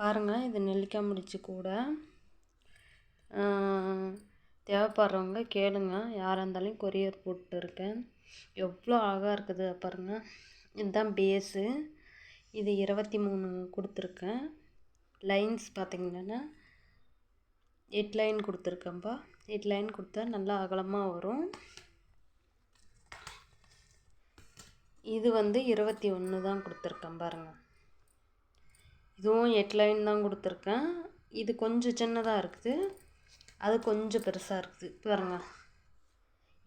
பாருங்கள் இது நெல்லிக்காய் முடிச்சு கூட. தேவைப்படுறவங்க கேளுங்க யாராக இருந்தாலும் கொரியர் போட்டுருக்கேன் எவ்வளோ அழகாக இருக்குது பாருங்கள் இதுதான் பேஸு இது இருபத்தி மூணு கொடுத்துருக்கேன். லைன்ஸ் பார்த்திங்கன்னா எட் லைன் கொடுத்துருக்கேன்ப்பா எட் லைன் கொடுத்தா நல்லா அகலமாக வரும். இது வந்து இருபத்தி ஒன்று தான் கொடுத்துருக்கேன் பாருங்கள் இதுவும் எட் லைன் தான் கொடுத்துருக்கேன். இது கொஞ்சம் சின்னதாக இருக்குது. அது கொஞ்சம் பெருசாக இருக்குது. பாருங்க.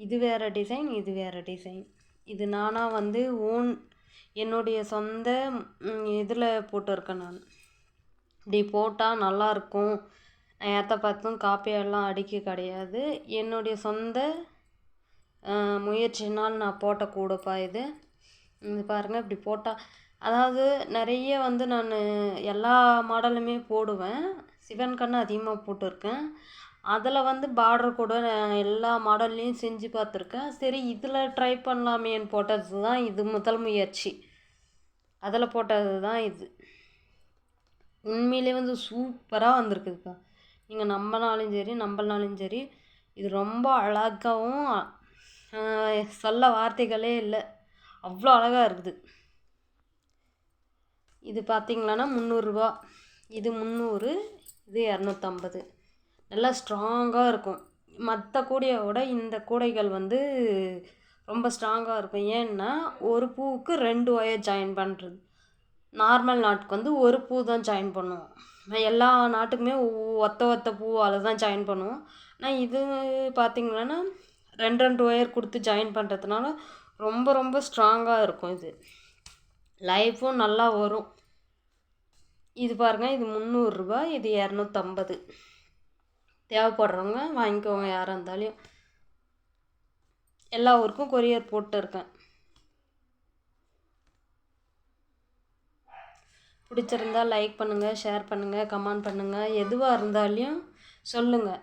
இது வேறு டிசைன் இது வேறு டிசைன். இது நானாக வந்து ஓன் என்னுடைய சொந்த இதில் போட்டிருக்கேன் நான். இப்படி போட்டால் நல்லாயிருக்கும் நான் ஏற்ற பார்த்தும் காப்பியெல்லாம் அடிக்க கிடையாது. என்னுடைய சொந்த முயற்சினால் நான் போட்ட கூடப்பா இது. இது பாருங்கள் இப்படி போட்டால் அதாவது நிறைய வந்து நான் எல்லா மாடலுமே போடுவேன். சிவன் கண்ணு அதிகமாக போட்டிருக்கேன். அதில் வந்து பார்டர் கூட நான் எல்லா மாடல்லையும் செஞ்சு பார்த்துருக்கேன். சரி இதில் ட்ரை பண்ணலாமேன்னு போட்டது தான் இது முதல் முயற்சி. அதில் போட்டது தான் இது. உண்மையிலே வந்து சூப்பராக வந்திருக்குதுப்பா நீங்கள் நம்பினாலும் சரி நம்பலனாலும் சரி இது ரொம்ப அழகாகவும் சொல்ல வார்த்தைகளே இல்லை. அவ்வளோ அழகாக இருக்குது. இது பார்த்திங்களான்னா முந்நூறுரூவா. இது முந்நூறு இது இரநூத்தம்பது. நல்லா ஸ்ட்ராங்காக இருக்கும். மற்ற கூடையோட இந்த கூடைகள் வந்து ரொம்ப ஸ்ட்ராங்காக இருக்கும். ஏன்னா ஒரு பூவுக்கு ரெண்டு ஒயர் ஜாயின் பண்ணுறது நார்மல் நாட்டுக்கு வந்து ஒரு பூ தான் ஜாயின் பண்ணுவோம். எல்லா நாட்டுக்குமே ஒத்த ஒத்த பூவால் தான் ஜாயின் பண்ணுவோம். ஆனால் இது பார்த்திங்கன்னா ரெண்டு ரெண்டு ஒயர் கொடுத்து ஜாயின் பண்ணுறதுனால ரொம்ப ரொம்ப ஸ்ட்ராங்காக இருக்கும் இது. லைஃப்பும் நல்லா வரும். இது பாருங்கள் இது முந்நூறுரூபா இது இரநூத்தம்பது. தேவைப்படுறவங்க வாங்கிக்கோங்க யாராக இருந்தாலும். எல்லா ஊருக்கும் கொரியர் போட்டுருக்கேன். பிடிச்சிருந்தா லைக் பண்ணுங்கள் ஷேர் பண்ணுங்கள் கமெண்ட் பண்ணுங்கள் எதுவாக இருந்தாலும் சொல்லுங்கள்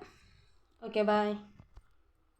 ஓகே பாய்